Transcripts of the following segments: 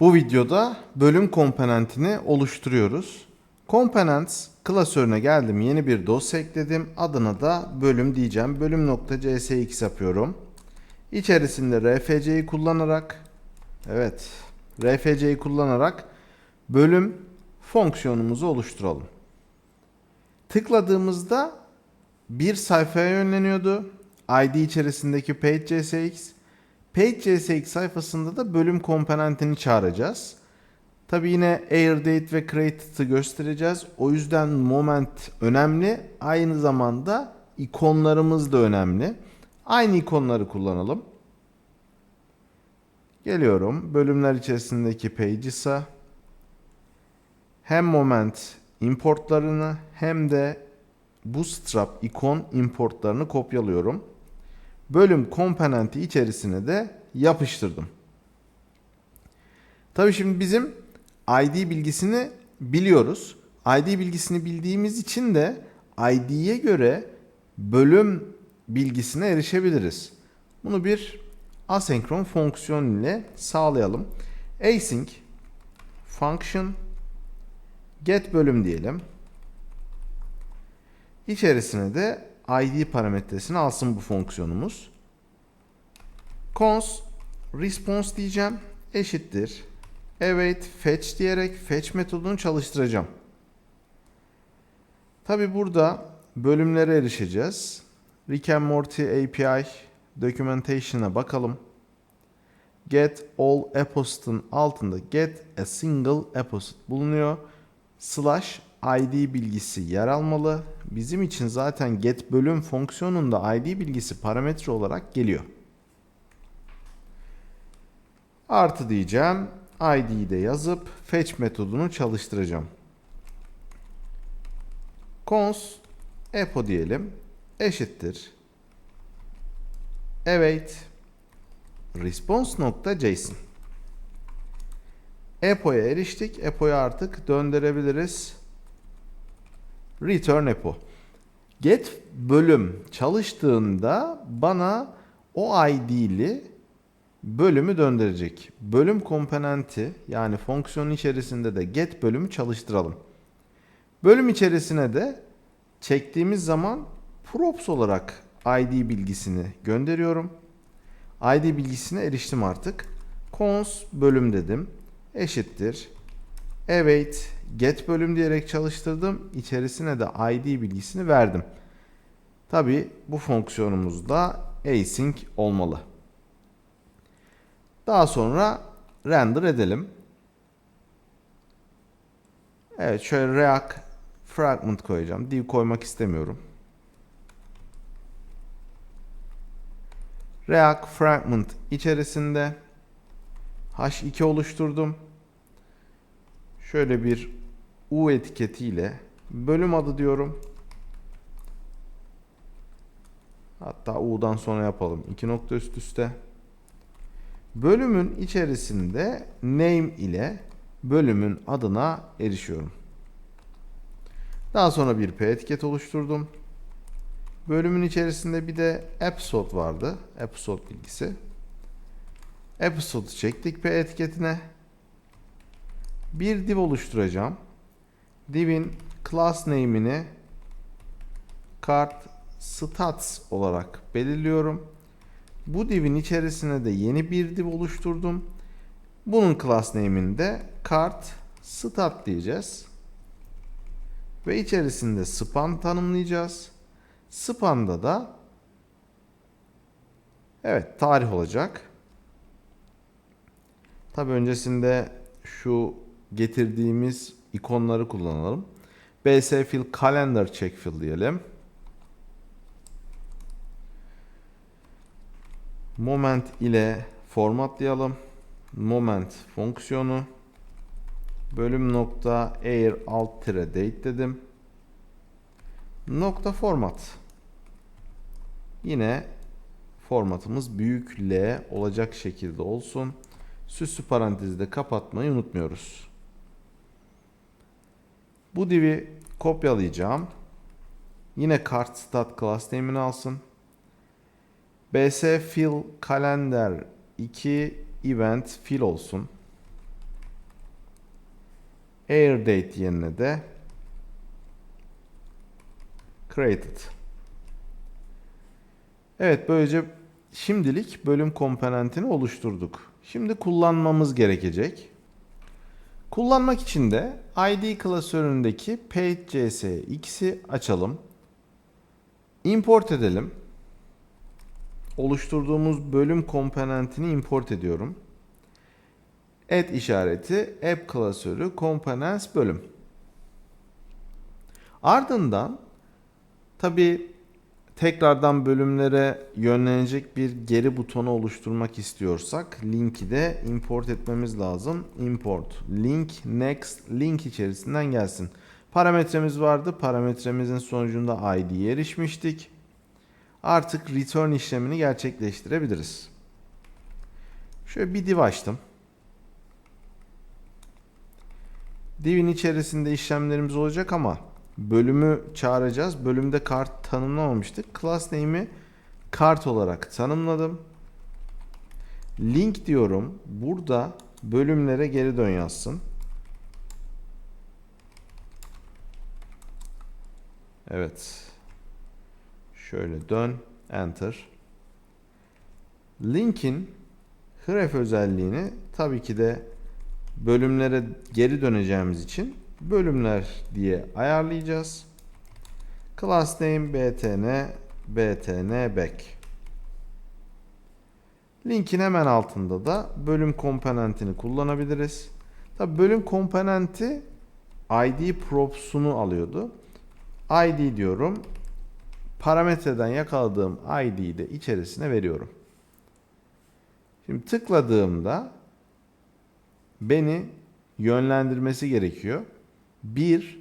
Bu videoda bölüm komponentini oluşturuyoruz. Components klasörüne geldim. Yeni bir dosya ekledim. Adına da bölüm diyeceğim. Bölüm.csx yapıyorum. İçerisinde rfc'yi kullanarak evet rfc'yi kullanarak bölüm fonksiyonumuzu oluşturalım. Tıkladığımızda bir sayfaya yönleniyordu. ID içerisindeki page.csx. Page.csx sayfasında da bölüm komponentini çağıracağız. Tabi yine airdate ve created'ı göstereceğiz. O yüzden moment önemli. Aynı zamanda ikonlarımız da önemli. Aynı ikonları kullanalım. Geliyorum. Bölümler içerisindeki pages'a hem moment importlarını hem de bootstrap ikon importlarını kopyalıyorum. Bölüm komponenti içerisine de yapıştırdım. Tabii şimdi bizim ID bilgisini biliyoruz. ID bilgisini bildiğimiz için de ID'ye göre bölüm bilgisine erişebiliriz. Bunu bir asenkron fonksiyon ile sağlayalım. Async function get bölüm diyelim. İçerisine de ID parametresini alsın bu fonksiyonumuz. cons response diyeceğim eşittir await fetch diyerek fetch metodunu çalıştıracağım. Tabi burada bölümlere erişeceğiz. Rick and Morty API documentation'a bakalım. Get all apost'ın altında get a single apost bulunuyor. Slash id bilgisi yer almalı. Bizim için zaten get bölüm fonksiyonunda id bilgisi parametre olarak geliyor. Artı diyeceğim. id'yi de yazıp fetch metodunu çalıştıracağım. cons epo diyelim. Eşittir. await response.json Epo'ya eriştik. Epo'yu artık döndürebiliriz. Return Epo. Get bölüm çalıştığında bana o ID'li bölümü döndürecek. Bölüm komponenti yani fonksiyonun içerisinde de get bölümü çalıştıralım. Bölüm içerisine de çektiğimiz zaman props olarak ID bilgisini gönderiyorum. ID bilgisine eriştim artık. cons bölüm dedim. Eşittir. Await get bölüm diyerek çalıştırdım. İçerisine de ID bilgisini verdim. Tabi bu fonksiyonumuzda async olmalı. Daha sonra render edelim. Evet şöyle React fragment koyacağım. Div koymak istemiyorum. React fragment içerisinde H2 oluşturdum. Şöyle bir U etiketiyle bölüm adı diyorum. Hatta U'dan sonra yapalım. İki nokta üst üste. Bölümün içerisinde name ile bölümün adına erişiyorum. Daha sonra bir P etiket oluşturdum. Bölümün içerisinde bir de episode vardı. Episode bilgisi. Episode'u çektik P etiketine. Bir div oluşturacağım. Div'in class name'ini kart stats olarak belirliyorum. Bu div'in içerisine de yeni bir div oluşturdum. Bunun class name'ini de kart stat diyeceğiz. Ve içerisinde span tanımlayacağız. Span'da da evet tarih olacak. Tabi öncesinde şu getirdiğimiz ikonları kullanalım. bs fill calendar check fill diyelim. Moment ile formatlayalım. Moment fonksiyonu bölüm nokta air alt tire date dedim. Nokta format. Yine formatımız büyük L olacak şekilde olsun. Süslü parantezi de kapatmayı unutmuyoruz. Bu div'i kopyalayacağım. Yine kart stat class name'ini alsın. bs fill calendar 2 event fill olsun. air date yerine de created. Evet böylece şimdilik bölüm komponentini oluşturduk. Şimdi kullanmamız gerekecek. Kullanmak için de ID klasöründeki page.jsx'i açalım. Import edelim. Oluşturduğumuz bölüm komponentini import ediyorum. Add işareti app klasörü components bölüm. Ardından tabi tekrardan bölümlere yönlenecek bir geri butonu oluşturmak istiyorsak linki de import etmemiz lazım. Import link next link içerisinden gelsin. Parametremiz vardı. Parametremizin sonucunda ID'ye erişmiştik. Artık return işlemini gerçekleştirebiliriz. Şöyle bir div açtım. Divin içerisinde işlemlerimiz olacak ama bölümü çağıracağız. Bölümde kart tanımlamamıştık. Class name'i kart olarak tanımladım. Link diyorum. Burada bölümlere geri dön yazsın. Evet. Şöyle dön. Enter. Link'in href özelliğini tabii ki de bölümlere geri döneceğimiz için bölümler diye ayarlayacağız. Class name btn btn back. Linkin hemen altında da bölüm komponentini kullanabiliriz. Tabi bölüm komponenti id props'unu alıyordu. id diyorum. Parametreden yakaladığım id'yi de içerisine veriyorum. Şimdi tıkladığımda beni yönlendirmesi gerekiyor. Bir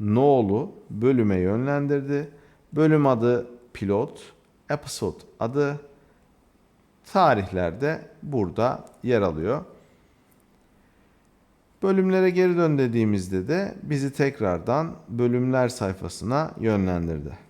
nolu bölüme yönlendirdi. Bölüm adı pilot, episode adı tarihlerde burada yer alıyor. Bölümlere geri dön dediğimizde de bizi tekrardan bölümler sayfasına yönlendirdi.